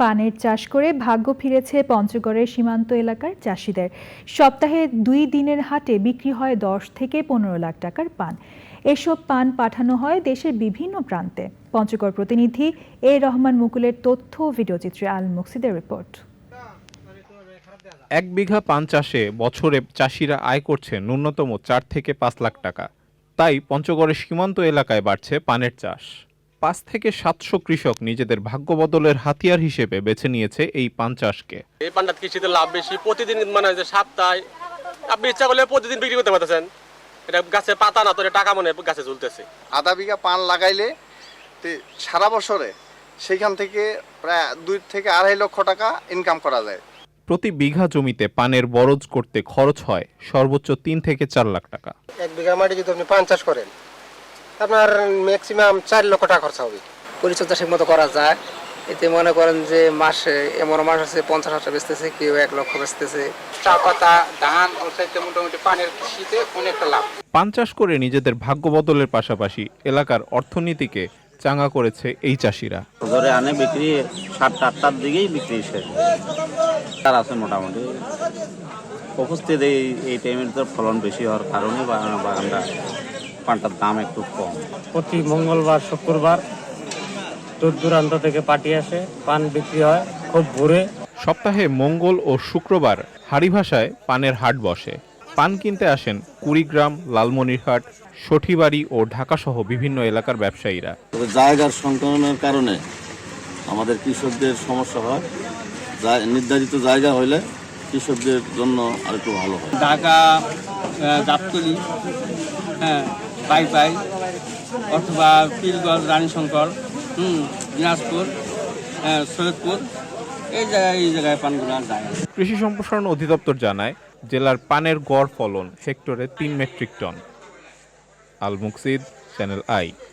পানের চাষ করে ভাগ্য ফিরেছে পঞ্চগড়ের সীমান্ত এলাকার চাষিদের। সপ্তাহে দুই দিনের হাটে বিক্রি হয় দশ থেকে পনেরো লাখ টাকার পান। এসব পান পাঠানো হয় দেশের বিভিন্ন প্রান্তে। পঞ্চগড় প্রতিনিধি এ রহমান মুকুলের তথ্য ভিডিওচিত্রে আল মুকসিদের রিপোর্ট। এক বিঘা পান চাষে বছরে চাষিরা আয় করছে ন্যূনতম চার থেকে পাঁচ লাখ টাকা। তাই পঞ্চগড়ের সীমান্ত এলাকায় বাড়ছে পানের চাষ। পাঁচ থেকে সাতশো কৃষক নিজেদের ভাগ্য বদলের হাতিয়ার হিসেবে বেছে নিয়েছে এই পান চাষকে। এই পান্ডা কৃষিতে লাভ বেশি প্রতিদিন মানে যে সপ্তাহে আপনি ইচ্ছা করলে প্রতিদিন বিক্রি করতে পারতেছেন। এটা গাছে পাতা না তো টাকা মনে গাছে ঝুলতেছে। আধা বিঘা পান লাগাইলে তে সারা বছরে সেইখান থেকে প্রায় দুই থেকে আড়াই লক্ষ টাকা ইনকাম করা যায়। প্রতি বিঘা জমিতে পানের বরজ করতে খরচ হয় সর্বোচ্চ তিন থেকে চার লাখ টাকা। এক বিঘা মাটি যদি আপনি পান চাষ করেন আপনার ম্যাক্সিমাম চার লক্ষ টাকা খরচা হবে। পরিচর্যা ঠিক মতো করা যায়। এতে মনে করেন যে মাসে এমন মাস আছে পঞ্চাশ হাজার বেচতেছে কেউ এক লক্ষ বেচতেছে। চা পাতা ধান মোটামুটি পানের কৃষিতে অনেকটা লাভ। পান চাষ করে নিজেদের ভাগ্য বদলের পাশাপাশি এলাকার অর্থনীতিকে চাঙ্গা করেছে এই চাষিরা। ধরে আনে বিক্রি সাতটা আটটার দিকেই বিক্রি শেষ। তার আছে মোটামুটি। উপস্থিত এই এই টাইমের তো ফলন বেশি হওয়ার কারণে বাগানটা পানটার দাম একটু কম। প্রতি মঙ্গলবার শুক্রবার দূর দূরান্ত থেকে পার্টি আসে পান বিক্রি হয় খুব ভোরে সপ্তাহে মঙ্গল ও শুক্রবার হাড়ি ভাষায় পানের হাট বসে। পান কিনতে আসেন কুড়িগ্রাম লালমনিরহাট সঠিবাড়ি ও ঢাকাসহ বিভিন্ন এলাকার ব্যবসায়ীরা। তবে জায়গার সংকলনের কারণে আমাদের কৃষকদের সমস্যা হয়। যা- নির্ধারিত জায়গা হইলে কৃষকদের জন্য আরেকটু ভালো হয়। ঢাকা গাবতলি হ্যাঁ পাই পাই অথবা পীরগঞ্জ রানীশঙ্কর হুম দিনাজপুর হ্যাঁ, সৈয়দপুর এই জায়গায় এই জায়গায় পানগুলো যায় কৃষি সম্প্রসারণ অধিদপ্তর জানায় জেলার পানের গড় ফলন হেক্টরে তিন metric ton. Al Muksid channel I.